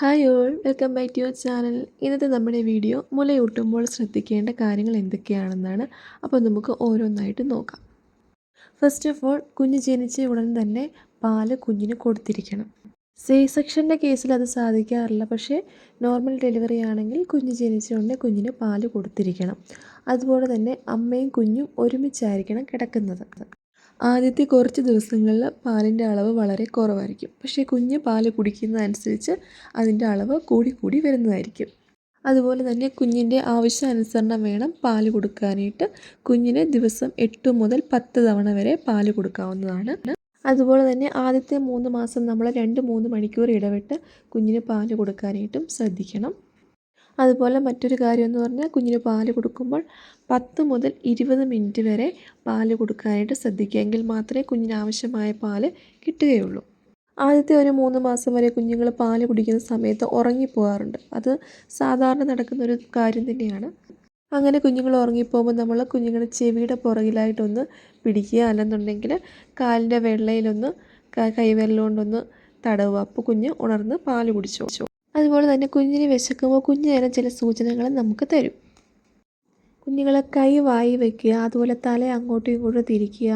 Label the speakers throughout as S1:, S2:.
S1: Hi all welcome back to your channel. ഇന്നത്തെ നമ്മുടെ video മുലയൂട്ടുമ്പോൾ ശ്രദ്ധിക്കേണ്ട കാര്യങ്ങൾ എന്തൊക്കെയാണെന്നാണ്. അപ്പോൾ നമുക്ക് ഓരോന്നായിട്ട് നോക്കാം. ഫസ്റ്റ് ഓഫ് ഓൾ കുഞ്ഞ് ജനിച്ച ഉടൻ തന്നെ പാൽ കുഞ്ഞിന് കൊടുത്തിരിക്കണം. സി സെക്ഷന്റെ കേസിൽ അത് സാധിക്കാറില്ല. പക്ഷേ നോർമൽ ഡെലിവറി ആണെങ്കിൽ കുഞ്ഞ് ജനിച്ച ഉടനെ കുഞ്ഞിന് പാൽ കൊടുത്തിരിക്കണം. അതുപോലെ തന്നെ അമ്മയും കുഞ്ഞും ഒരുമിച്ചായിരിക്കണം കിടക്കുന്നത്. ആദ്യത്തെ കുറച്ച് ദിവസങ്ങളിൽ പാലിന്റെ അളവ് വളരെ കുറവായിരിക്കും. പക്ഷേ കുഞ്ഞ് പാൽ കുടിക്കുന്നതനുസരിച്ച് അതിന്റെ അളവ് കൂടി കൂടി വരുന്നതായിരിക്കും. അതുപോലെ തന്നെ കുഞ്ഞിന്റെ ആവശ്യാനുസരണം വേണം പാൽ കൊടുക്കാനായിട്ട്. കുഞ്ഞിന് ദിവസം എട്ട് മുതൽ പത്ത് തവണ വരെ പാൽ കൊടുക്കാവുന്നതാണ്. അതുപോലെ തന്നെ ആദ്യത്തെ മൂന്ന് മാസം നമ്മൾ രണ്ട് മൂന്ന് മണിക്കൂർ ഇടവിട്ട് കുഞ്ഞിന് പാൽ കൊടുക്കാനായിട്ടും ശ്രദ്ധിക്കണം. അതുപോലെ മറ്റൊരു കാര്യം എന്ന് പറഞ്ഞാൽ കുഞ്ഞിന് പാൽ കൊടുക്കുമ്പോൾ പത്ത് മുതൽ ഇരുപത് മിനിറ്റ് വരെ പാൽ കൊടുക്കാനായിട്ട് ശ്രദ്ധിക്കുക. എങ്കിൽ മാത്രമേ കുഞ്ഞിന് ആവശ്യമായ പാൽ കിട്ടുകയുള്ളൂ. ആദ്യത്തെ ഒരു മൂന്ന് മാസം വരെ കുഞ്ഞുങ്ങൾ പാൽ കുടിക്കുന്ന സമയത്ത് ഉറങ്ങിപ്പോകാറുണ്ട്. അത് സാധാരണ നടക്കുന്ന ഒരു കാര്യം തന്നെയാണ്. അങ്ങനെ കുഞ്ഞുങ്ങൾ ഉറങ്ങിപ്പോകുമ്പോൾ നമ്മൾ കുഞ്ഞുങ്ങളുടെ ചെവിയുടെ പുറകിലായിട്ടൊന്ന് പിടിക്കുക. അല്ലെന്നുണ്ടെങ്കിൽ കാലിന്റെ വെള്ളയിലൊന്ന് കൈവിരലുകൊണ്ടൊന്ന് തടവുക. അപ്പോൾ കുഞ്ഞ് ഉണർന്ന് പാൽ കുടിച്ചു അതുപോലെ തന്നെ കുഞ്ഞിന് വിശക്കുമ്പോൾ കുഞ്ഞു നേരം ചില സൂചനകൾ നമുക്ക് തരും. കുഞ്ഞുങ്ങളെ കൈ വായി വയ്ക്കുക അതുപോലെ തല അങ്ങോട്ടും ഇങ്ങോട്ടും തിരിക്കുക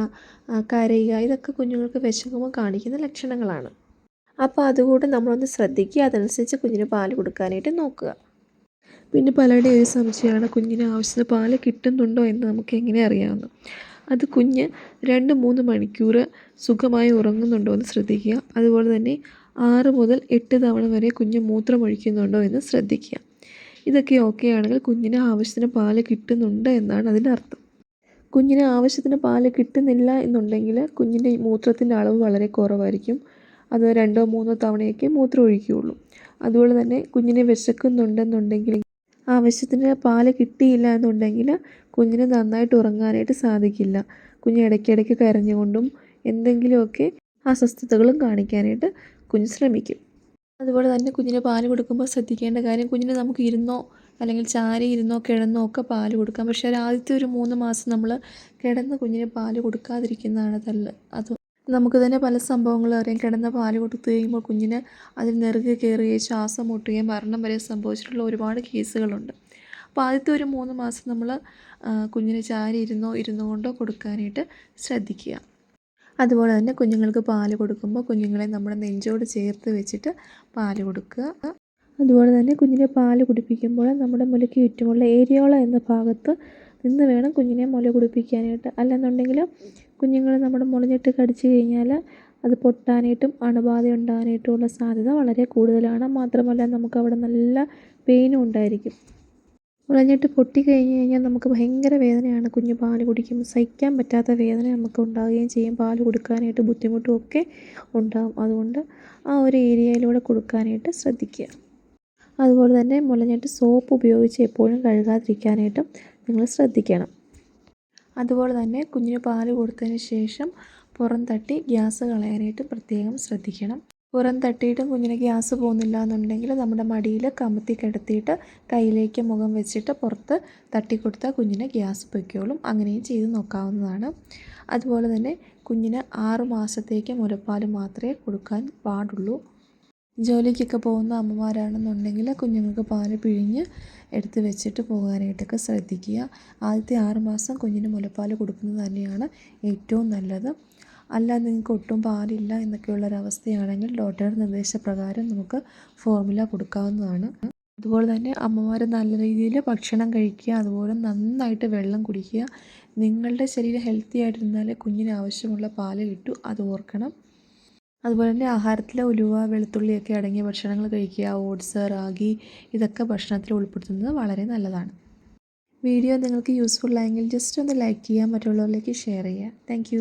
S1: കരയുക ഇതൊക്കെ കുഞ്ഞുങ്ങൾക്ക് വിശക്കുമ്പോൾ കാണിക്കുന്ന ലക്ഷണങ്ങളാണ്. അപ്പോൾ അതുകൂടെ നമ്മളൊന്ന് ശ്രദ്ധിക്കുക അതനുസരിച്ച് കുഞ്ഞിന് പാൽ കൊടുക്കാനായിട്ട് നോക്കുക. പിന്നെ പലരുടെയും ഒരു സംശയമാണ് കുഞ്ഞിന് ആവശ്യത്തിന് പാൽ കിട്ടുന്നുണ്ടോ എന്ന് നമുക്ക് എങ്ങനെ അറിയാമെന്ന് അത് കുഞ്ഞ് രണ്ട് മൂന്ന് മണിക്കൂർ സുഖമായി ഉറങ്ങുന്നുണ്ടോ എന്ന് ശ്രദ്ധിക്കുക. അതുപോലെ തന്നെ ആറ് മുതൽ എട്ട് തവണ വരെ കുഞ്ഞ് മൂത്രമൊഴിക്കുന്നുണ്ടോ എന്ന് ശ്രദ്ധിക്കുക. ഇതൊക്കെ ഓക്കെ ആണെങ്കിൽ കുഞ്ഞിന് ആവശ്യത്തിന് പാൽ കിട്ടുന്നുണ്ട് എന്നാണ് അതിന്റെ അർത്ഥം. കുഞ്ഞിന് ആവശ്യത്തിന് പാൽ കിട്ടുന്നില്ല എന്നുണ്ടെങ്കിൽ കുഞ്ഞിന്റെ മൂത്രത്തിന്റെ അളവ് വളരെ കുറവായിരിക്കും. അത് രണ്ടോ മൂന്നോ തവണയൊക്കെ മൂത്രം ഒഴിക്കുകയുള്ളൂ അതുപോലെ തന്നെ കുഞ്ഞിനെ വിശക്കുന്നുണ്ടെന്നുണ്ടെങ്കിൽ ആവശ്യത്തിന് പാൽ കിട്ടിയില്ല എന്നുണ്ടെങ്കിൽ കുഞ്ഞിന് നന്നായിട്ട് ഉറങ്ങാനായിട്ട് സാധിക്കില്ല. കുഞ്ഞ് ഇടയ്ക്കിടയ്ക്ക് കരഞ്ഞുകൊണ്ടും എന്തെങ്കിലുമൊക്കെ അസ്വസ്ഥതകളും കാണിക്കാനായിട്ട് കുഞ്ഞ് ശ്രമിക്കും. അതുപോലെ തന്നെ കുഞ്ഞിന് പാൽ കൊടുക്കുമ്പോൾ ശ്രദ്ധിക്കേണ്ട കാര്യം കുഞ്ഞിന് നമുക്ക് ഇരുന്നോ അല്ലെങ്കിൽ ചാരി ഇരുന്നോ കിടന്നോ ഒക്കെ പാൽ കൊടുക്കാം. പക്ഷേ ഒരു ആദ്യത്തെ ഒരു മൂന്ന് മാസം നമ്മൾ കിടന്ന് കുഞ്ഞിന് പാൽ കൊടുക്കാതിരിക്കുന്നതാണ് തല്ല് അത് നമുക്ക് തന്നെ പല സംഭവങ്ങളും അറിയാം. കിടന്ന പാൽ കൊടുത്തു കഴിയുമ്പോൾ കുഞ്ഞിന് അതിൽ നെറുകെ കയറുകയും ശ്വാസം മുട്ടുകയും മരണം വരെ സംഭവിച്ചിട്ടുള്ള ഒരുപാട് കേസുകളുണ്ട്. അപ്പോൾ ആദ്യത്തെ ഒരു മൂന്ന് മാസം നമ്മൾ കുഞ്ഞിന് ചാരി ഇരുന്നോ ഇരുന്നു കൊണ്ടോ കൊടുക്കാനായിട്ട് ശ്രദ്ധിക്കുക. അതുപോലെ തന്നെ കുഞ്ഞുങ്ങൾക്ക് പാൽ കൊടുക്കുമ്പോൾ കുഞ്ഞുങ്ങളെ നമ്മുടെ നെഞ്ചോട് ചേർത്ത് വെച്ചിട്ട് പാൽ കൊടുക്കുക. അതുപോലെ തന്നെ കുഞ്ഞിനെ പാൽ കുടിപ്പിക്കുമ്പോൾ നമ്മുടെ മുലയ്ക്ക് ചുറ്റുമുള്ള ഏരിയോള എന്ന ഭാഗത്ത് നിന്ന് വേണം കുഞ്ഞിനെ മുല കുടിപ്പിക്കാനായിട്ട്. അല്ലെന്നുണ്ടെങ്കിൽ കുഞ്ഞുങ്ങൾ നമ്മുടെ മുളഞ്ഞിട്ട് കടിച്ചു കഴിഞ്ഞാൽ അത് പൊട്ടാനായിട്ടും അണുബാധ ഉണ്ടാകാനായിട്ടുമുള്ള സാധ്യത വളരെ കൂടുതലാണ്. മാത്രമല്ല നമുക്കവിടെ നല്ല പെയിനും ഉണ്ടായിരിക്കും. മുളഞ്ഞിട്ട് പൊട്ടി കഴിഞ്ഞ് കഴിഞ്ഞാൽ നമുക്ക് ഭയങ്കര വേദനയാണ്. കുഞ്ഞ് പാൽ കുടിക്കുമ്പോൾ സഹിക്കാൻ പറ്റാത്ത വേദന നമുക്ക് ഉണ്ടാവുകയും ചെയ്യും. പാൽ കൊടുക്കാനായിട്ട് ബുദ്ധിമുട്ടും ഒക്കെ ഉണ്ടാകും അതുകൊണ്ട് ആ ഒരു ഏരിയയിലൂടെ കൊടുക്കാനായിട്ട് ശ്രദ്ധിക്കുക. അതുപോലെ തന്നെ മുളഞ്ഞിട്ട് സോപ്പ് ഉപയോഗിച്ച് എപ്പോഴും കഴുകാതിരിക്കാനായിട്ടും നിങ്ങൾ ശ്രദ്ധിക്കണം. അതുപോലെ തന്നെ കുഞ്ഞിന് പാൽ കൊടുത്തതിന് ശേഷം പുറം തട്ടി ഗ്യാസ് കളയാനായിട്ട് പ്രത്യേകം ശ്രദ്ധിക്കണം. പുറം തട്ടിയിട്ടും കുഞ്ഞിന് ഗ്യാസ് പോകുന്നില്ല എന്നുണ്ടെങ്കിൽ നമ്മുടെ മടിയിൽ കമത്തി കിടത്തിയിട്ട് കയ്യിലേക്ക് മുഖം വെച്ചിട്ട് പുറത്ത് തട്ടിക്കൊടുത്താൽ കുഞ്ഞിന് ഗ്യാസ് പൊയ്ക്കോളും. അങ്ങനെയും ചെയ്ത് നോക്കാവുന്നതാണ്. അതുപോലെ തന്നെ കുഞ്ഞിന് ആറ് മാസത്തേക്ക് മുലപ്പാൽ മാത്രമേ കൊടുക്കാൻ പാടുള്ളൂ. ജോലിക്കൊക്കെ പോകുന്ന അമ്മമാരാണെന്നുണ്ടെങ്കിൽ കുഞ്ഞുങ്ങൾക്ക് പാൽ പിഴിഞ്ഞ് എടുത്ത് വെച്ചിട്ട് പോകാനായിട്ടൊക്കെ ശ്രദ്ധിക്കുക. ആദ്യത്തെ ആറ് മാസം കുഞ്ഞിന് മുലപ്പാൽ കൊടുക്കുന്നത് തന്നെയാണ് ഏറ്റവും നല്ലത്. അല്ല നിങ്ങൾക്ക് ഒട്ടും പാലില്ല എന്നൊക്കെയുള്ളൊരവസ്ഥയാണെങ്കിൽ ഡോക്ടറുടെ നിർദ്ദേശപ്രകാരം നമുക്ക് ഫോർമുല കൊടുക്കാവുന്നതാണ്. അതുപോലെ തന്നെ അമ്മമാർ നല്ല രീതിയിൽ ഭക്ഷണം കഴിക്കുക അതുപോലെ നന്നായിട്ട് വെള്ളം കുടിക്കുക. നിങ്ങളുടെ ശരീരം ഹെൽത്തി ആയിട്ടിരുന്നാലേ കുഞ്ഞിന് ആവശ്യമുള്ള പാൽ കിട്ടൂ. അത് ഓർക്കണം. അതുപോലെ തന്നെ ആഹാരത്തിൽ ഉലുവ വെളുത്തുള്ളിയൊക്കെ അടങ്ങിയ ഭക്ഷണങ്ങൾ കഴിക്കുക ഓട്സ് റാഗി ഇതൊക്കെ ഭക്ഷണത്തിൽ ഉൾപ്പെടുത്തുന്നത് വളരെ നല്ലതാണ്. വീഡിയോ നിങ്ങൾക്ക് യൂസ്ഫുൾ ആയെങ്കിൽ ജസ്റ്റ് ഒന്ന് ലൈക്ക് ചെയ്യുക മറ്റുള്ളവരിലേക്ക് ഷെയർ ചെയ്യുക. താങ്ക്